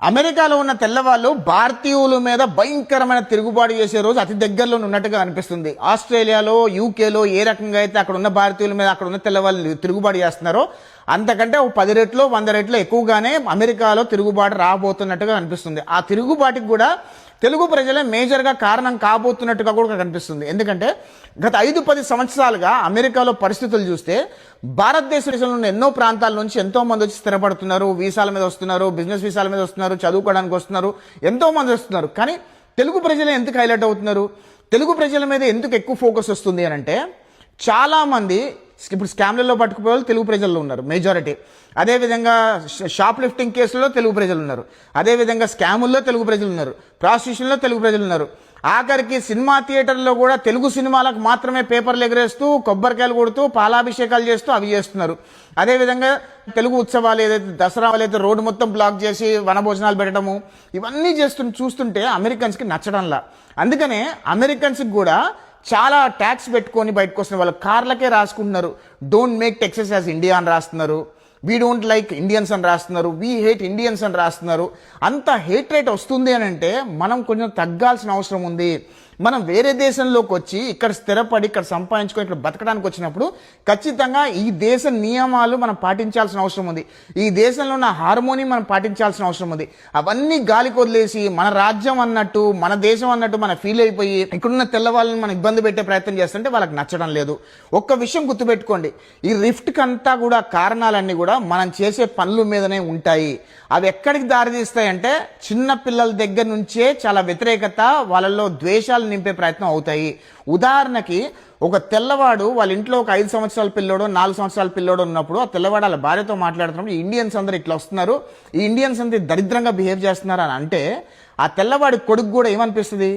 అమెరికాలో ఉన్న తెల్లవాళ్ళు భారతీయుల మీద భయంకరమైన తిరుగుబాటు చేసే రోజు అతి దగ్గరలో ఉన్నట్టుగా అనిపిస్తుంది. ఆస్ట్రేలియాలో యూకేలో ఏ రకంగా అయితే అక్కడ ఉన్న భారతీయుల మీద అక్కడ ఉన్న తెల్లవాళ్ళు తిరుగుబాటు చేస్తున్నారో అంతకంటే ఒక పది రెట్లు వంద రెట్లు ఎక్కువగానే అమెరికాలో తిరుగుబాటు రాబోతున్నట్టుగా అనిపిస్తుంది. ఆ తిరుగుబాటుకి కూడా తెలుగు ప్రజలే మేజర్గా కారణం కాబోతున్నట్టుగా కూడా కనిపిస్తుంది. ఎందుకంటే గత ఐదు పది సంవత్సరాలుగా అమెరికాలో పరిస్థితులు చూస్తే భారతదేశంలో ఉన్న ఎన్నో ప్రాంతాల నుంచి ఎంతోమంది వచ్చి స్థిరపడుతున్నారు వీసాల మీద వస్తున్నారు బిజినెస్ వీసాల మీద వస్తున్నారు చదువుకోవడానికి వస్తున్నారు ఎంతో మంది వస్తున్నారు. కానీ తెలుగు ప్రజలే ఎందుకు హైలైట్ అవుతున్నారు? తెలుగు ప్రజల మీద ఎందుకు ఎక్కువ ఫోకస్ వస్తుంది అని అంటే చాలామంది ఇప్పుడు స్కామ్లలో పట్టుకుపోయే వాళ్ళు తెలుగు ప్రజల్లో ఉన్నారు మెజారిటీ అదేవిధంగా షాప్ లిఫ్టింగ్ కేసుల్లో తెలుగు ప్రజలు ఉన్నారు. అదేవిధంగా స్కాముల్లో తెలుగు ప్రజలు ఉన్నారు. ప్రాస్టిట్యూషన్లో తెలుగు ప్రజలు ఉన్నారు. ఆఖరికి సినిమా థియేటర్లో కూడా తెలుగు సినిమాలకు మాత్రమే పేపర్లు ఎగరేస్తూ కొబ్బరికాయలు కొడుతూ పాలాభిషేకాలు చేస్తూ అవి చేస్తున్నారు. అదేవిధంగా తెలుగు ఉత్సవాలు ఏదైతే దసరా ఏదైతే రోడ్డు మొత్తం బ్లాక్ చేసి వనభోజనాలు పెట్టడము ఇవన్నీ చేస్తు చూస్తుంటే అమెరికన్స్కి నచ్చడంలా. అందుకనే అమెరికన్స్కి కూడా చాలా ట్యాక్స్ పెట్టుకొని బయటకు వస్తున్న వాళ్ళు కార్లకే రాసుకుంటున్నారు. Don't make Texas as India అని రాస్తున్నారు. వీ డోంట్ లైక్ ఇండియన్స్ అని రాస్తున్నారు. వీ హేట్ ఇండియన్స్ అని రాస్తున్నారు. అంత హేట్ రేట్ వస్తుంది అని అంటే మనం కొంచెం తగ్గాల్సిన అవసరం ఉంది. మనం వేరే దేశంలోకి వచ్చి ఇక్కడ స్థిరపడి ఇక్కడ సంపాదించుకొని ఇక్కడ బతకడానికి వచ్చినప్పుడు ఖచ్చితంగా ఈ దేశ నియమాలు మనం పాటించాల్సిన అవసరం ఉంది. ఈ దేశంలో ఉన్న హార్మోని మనం పాటించాల్సిన అవసరం ఉంది. అవన్నీ గాలికి వదిలేసి మన రాజ్యం అన్నట్టు మన దేశం అన్నట్టు మన ఫీల్ అయిపోయి ఇక్కడున్న తెల్లవాళ్ళని మనం ఇబ్బంది పెట్టే ప్రయత్నం చేస్తుంటే వాళ్ళకి నచ్చడం లేదు. ఒక్క విషయం గుర్తుపెట్టుకోండి. ఈ రిఫ్ట్కి అంతా కూడా కారణాలన్నీ కూడా మనం చేసే పనుల మీదనే ఉంటాయి. అవి ఎక్కడికి దారితీస్తాయంటే చిన్న పిల్లల దగ్గర నుంచే చాలా వ్యతిరేకత వాళ్ళల్లో ద్వేషాలు నింపే ప్రయత్నం అవుతాయి. ఉదాహరణకి ఒక తెల్లవాడు వాళ్ళ ఇంట్లో ఒక ఐదు సంవత్సరాల పిల్లోడు నాలుగు సంవత్సరాల పిల్లోడు ఉన్నప్పుడు ఆ తెల్లవాడు వాళ్ళ భార్యతో మాట్లాడుతున్నప్పుడు ఇండియన్స్ అందరూ ఇట్లా వస్తున్నారు. ఈ ఇండియన్స్ అంతా దరిద్రంగా బిహేవ్ చేస్తున్నారు అని అంటే ఆ తెల్లవాడి కొడుకు కూడా ఏమనిపిస్తుంది?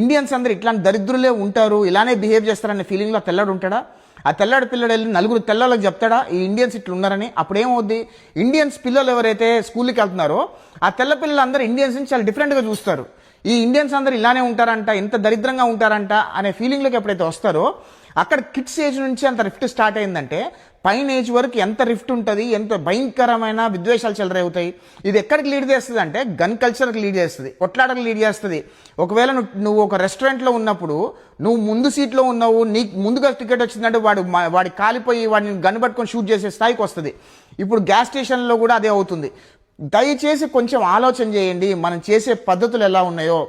ఇండియన్స్ అందరూ ఇట్లాంటి దరిద్రులే ఉంటారు ఇలానే బిహేవ్ చేస్తారనే ఫీలింగ్లో తెల్లడు ఉంటాడా? ఆ తెల్లడి పిల్లడు వెళ్ళి నలుగురు తెల్లలకు చెప్తాడా? ఈ ఇండియన్స్ ఇట్లా ఉన్నారని. అప్పుడేమవుద్ది ఇండియన్స్ పిల్లలు ఎవరైతే స్కూల్కి వెళ్తున్నారో ఆ తెల్ల పిల్లలందరూ ఇండియన్స్ని చాలా డిఫరెంట్గా చూస్తారు. ఈ ఇండియన్స్ అందరూ ఇలానే ఉంటారంట ఇంత దరిద్రంగా ఉంటారంట అనే ఫీలింగ్లోకి ఎప్పుడైతే వస్తారో అక్కడ కిడ్స్ ఏజ్ నుంచి అంత రిఫ్ట్ స్టార్ట్ అయిందంటే పైన ఏజ్ వరకు ఎంత రిఫ్ట్ ఉంటుంది ఎంత భయంకరమైన విద్వేషాలు చెలరేవుతాయి ఇది ఎక్కడికి లీడ్ చేస్తుంది అంటే గన్ కల్చర్కి లీడ్ చేస్తుంది కొట్లాటకు లీడ్ చేస్తుంది. ఒకవేళ నువ్వు ఒక రెస్టారెంట్లో ఉన్నప్పుడు నువ్వు ముందు సీట్లో ఉన్నావు నీకు ముందుగా టికెట్ వచ్చిందంటే వాడు మా- వాడి కాలిపోయి వాడిని గన్ పట్టుకొని షూట్ చేసే స్థాయికి వస్తుంది. ఇప్పుడు గ్యాస్ స్టేషన్లో కూడా అదే అవుతుంది. దయచేసి కొంచెం ఆలోచన చేయండి మనం చేసే పద్ధతులు ఎలా ఉన్నాయో.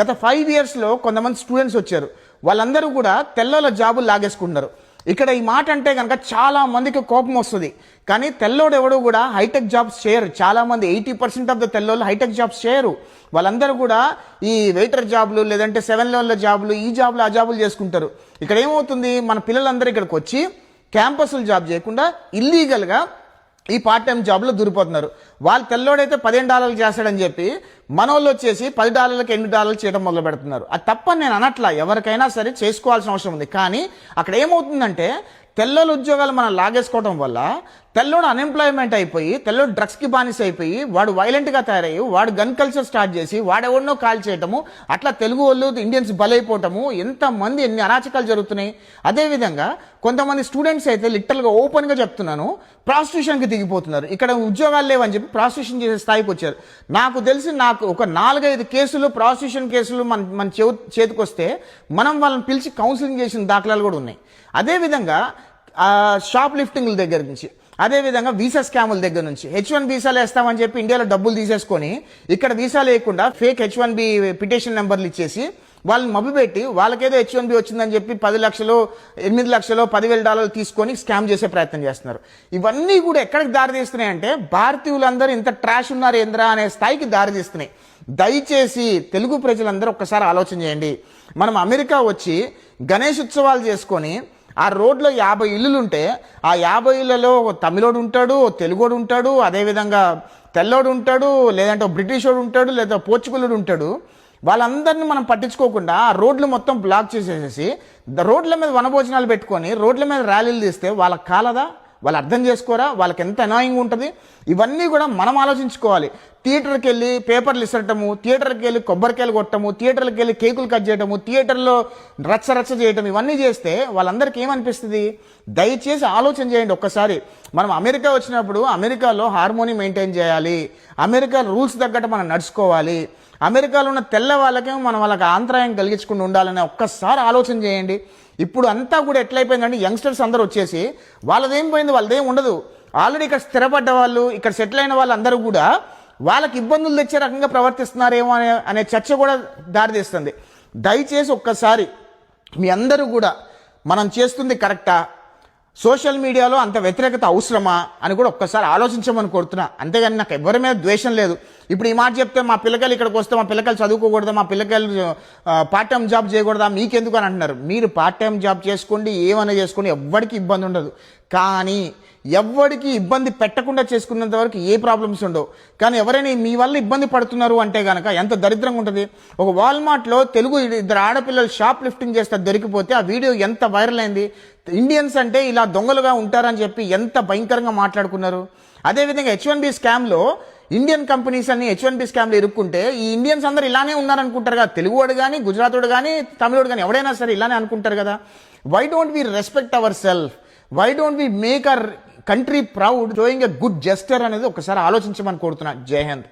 గత ఫైవ్ ఇయర్స్లో కొంతమంది స్టూడెంట్స్ వచ్చారు. వాళ్ళందరూ కూడా తెల్లోళ్ళ జాబులు లాగేసుకుంటున్నారు. ఇక్కడ ఈ మాట అంటే కనుక చాలా మందికి కోపం వస్తుంది. కానీ తెల్లోడు ఎవడు కూడా హైటెక్ జాబ్స్ చేయరు. చాలా మంది ఎయిటీ పర్సెంట్ ఆఫ్ ద తెల్లోళ్ళు హైటెక్ జాబ్స్ చేయరు. వాళ్ళందరూ కూడా ఈ వెయిటర్ జాబులు లేదంటే సెవెన్ లెవెన్ల జాబులు ఈ జాబులు ఆ జాబులు చేసుకుంటారు. ఇక్కడ ఏమవుతుంది? మన పిల్లలందరూ ఇక్కడికి వచ్చి క్యాంపస్లు జాబ్ చేయకుండా ఇల్లీగల్గా ఈ పార్ట్ టైం జాబ్లో దూరిపోతున్నారు. వాళ్ళు తెల్లోడైతే పదిహేను డాలర్లు చేస్తాడని చెప్పి మనోళ్ళు వచ్చేసి పది డాలర్లకు ఎనిమిది డాలర్లు చేయడం మొదలు పెడుతున్నారు. అది తప్పని నేను అనట్లా ఎవరికైనా సరే చేసుకోవాల్సిన అవసరం ఉంది. కానీ అక్కడ ఏమవుతుందంటే తెల్లోళ్ళ ఉద్యోగాలు మనం లాగేసుకోవడం వల్ల తెల్లోడు అన్ఎంప్లాయ్మెంట్ అయిపోయి తెల్లోడు డ్రగ్స్కి బానిస అయిపోయి వాడు వైలెంట్గా తయారయ్యి వాడు గన్ కల్చర్ స్టార్ట్ చేసి వాడెవడనో కాల్ చేయటము అట్లా తెలుగు వాళ్ళు ఇండియన్స్ బలైపోవటము ఎంతమంది ఎన్ని అరాచకాలు జరుగుతున్నాయి. అదేవిధంగా కొంతమంది స్టూడెంట్స్ అయితే లిటరల్గా ఓపెన్గా చెప్తున్నాను ప్రాస్టిట్యూషన్కి దిగిపోతున్నారు. ఇక్కడ ఉద్యోగాలు లేవని చెప్పి ప్రాసిక్యూషన్ చేసే స్థాయికి వచ్చారు. నాకు తెలిసి నాకు ఒక నాలుగైదు కేసులు ప్రాసిక్యూషన్ కేసులు మన మన చెవు చేతికొస్తే మనం వాళ్ళని పిలిచి కౌన్సిలింగ్ చేసిన దాఖలాలు కూడా ఉన్నాయి. అదేవిధంగా షాప్ లిఫ్టింగ్ల దగ్గర నుంచి అదేవిధంగా వీసా స్కాముల దగ్గర నుంచి హెచ్ వన్ వీసాలు వేస్తామని చెప్పి ఇండియాలో డబ్బులు తీసేసుకొని ఇక్కడ వీసా లేకుండా fake H one B petition నెంబర్లు ఇచ్చేసి వాళ్ళని మభ్యపెట్టి వాళ్ళకేదో హెచ్ వన్ బి వచ్చిందని చెప్పి పది లక్షలు ఎనిమిది లక్షలు పదివేల డాలర్లు తీసుకొని స్కామ్ చేసే ప్రయత్నం చేస్తున్నారు. ఇవన్నీ కూడా ఎక్కడికి దారితీస్తున్నాయంటే భారతీయులందరూ ఇంత ట్రాష్ ఉన్నారు ఏంద్రా అనే స్థాయికి దారితీస్తున్నాయి. దయచేసి తెలుగు ప్రజలందరూ ఒక్కసారి ఆలోచన చేయండి. మనం అమెరికా వచ్చి గణేష్ ఉత్సవాలు చేసుకొని ఆ రోడ్లో యాభై ఇల్లులు ఉంటే ఆ యాభై ఇళ్ళలో తమిళోడు ఉంటాడు తెలుగోడు ఉంటాడు అదేవిధంగా తెల్లోడు ఉంటాడు లేదంటే బ్రిటిషోడు ఉంటాడు లేదా పోర్చుగలుడు ఉంటాడు. వాళ్ళందరినీ మనం పట్టించుకోకుండా ఆ రోడ్లు మొత్తం బ్లాక్ చేసేసేసి రోడ్ల మీద వనభోజనాలు పెట్టుకొని రోడ్ల మీద ర్యాలీలు తీస్తే వాళ్ళకి కాలదా? వాళ్ళు అర్థం చేసుకోరా? వాళ్ళకి ఎంత అనాయింగ్ ఉంటుంది? ఇవన్నీ కూడా మనం ఆలోచించుకోవాలి. థియేటర్కి వెళ్ళి పేపర్లు ఇసరటము థియేటర్కి వెళ్ళి కొబ్బరికాయలు కొట్టము థియేటర్కి వెళ్ళి కేకులు కట్ చేయటము థియేటర్లో రచ్చ రచ్చ చేయటం ఇవన్నీ చేస్తే వాళ్ళందరికీ ఏమనిపిస్తుంది? దయచేసి ఆలోచన చేయండి ఒక్కసారి. మనం అమెరికా వచ్చినప్పుడు అమెరికాలో హార్మోని మెయింటైన్ చేయాలి. అమెరికా రూల్స్ తగ్గట్టు మనం నడుచుకోవాలి. అమెరికాలో ఉన్న తెల్ల వాళ్ళకేమో మనం వాళ్ళకి ఆంతరాయం కలిగించకుండా ఉండాలని ఒక్కసారి ఆలోచన చేయండి. ఇప్పుడు అంతా కూడా ఎట్లయిపోయిందంటే యంగ్స్టర్స్ అందరూ వచ్చేసి వాళ్ళదేం పోయింది వాళ్ళదేం ఉండదు. ఆల్రెడీ ఇక్కడ స్థిరపడ్డ వాళ్ళు ఇక్కడ సెటిల్ అయిన వాళ్ళందరూ కూడా వాళ్ళకి ఇబ్బందులు తెచ్చే రకంగా ప్రవర్తిస్తున్నారేమో అనే అనే చర్చ కూడా దారితీస్తుంది. దయచేసి ఒక్కసారి మీ అందరూ కూడా మనం చేస్తుంది కరెక్టా? సోషల్ మీడియాలో అంత వ్యతిరేకత అవసరమా అని కూడా ఒక్కసారి ఆలోచించమని కోరుతున్నా. అంతేగాని నాకు ఎవరి మీద ద్వేషం లేదు. ఇప్పుడు ఈ మాట చెప్తే మా పిల్లకాయలు ఇక్కడికి వస్తే మా పిల్లకాయలు చదువుకోకూడదా మా పిల్లకాయలు పార్ట్ టైం జాబ్ చేయకూడదా మీకెందుకు అని అంటున్నారు. మీరు పార్ట్ టైం జాబ్ చేసుకోండి ఏమైనా చేసుకోండి ఎవ్వడికి ఇబ్బంది ఉండదు. కానీ ఎవ్వడికి ఇబ్బంది పెట్టకుండా చేసుకున్నంత వరకు ఏ ప్రాబ్లమ్స్ ఉండవు. కానీ ఎవరైనా మీ వల్ల ఇబ్బంది పడుతున్నారు అంటే కనుక ఎంత దరిద్రంగా ఉంటుంది. ఒక వాల్మార్ట్లో తెలుగు ఇద్దరు ఆడపిల్లలు షాప్ లిఫ్టింగ్ చేస్తే దొరికిపోతే ఆ వీడియో ఎంత వైరల్ అయింది. ఇండియన్స్ అంటే ఇలా దొంగలుగా ఉంటారని చెప్పి ఎంత భయంకరంగా మాట్లాడుకున్నారు? అదేవిధంగా హెచ్ వన్ బి స్కామ్లో ఇండియన్ కంపెనీస్ అన్ని హెచ్ వన్ బి స్కామ్లో ఇరుక్కుంటే ఈ ఇండియన్స్ అందరు ఇలానే ఉన్నారనుకుంటారు కదా. తెలుగువాడు కానీ గుజరాతోడు కానీ తమిళోడు కానీ ఎవడైనా సరే ఇలానే అనుకుంటారు కదా. Why don't we respect our self why don't we make our country proud doing a good gesture అనేది ఒకసారి ఆలోచించమని కోరుతున్నా. జై హింద్.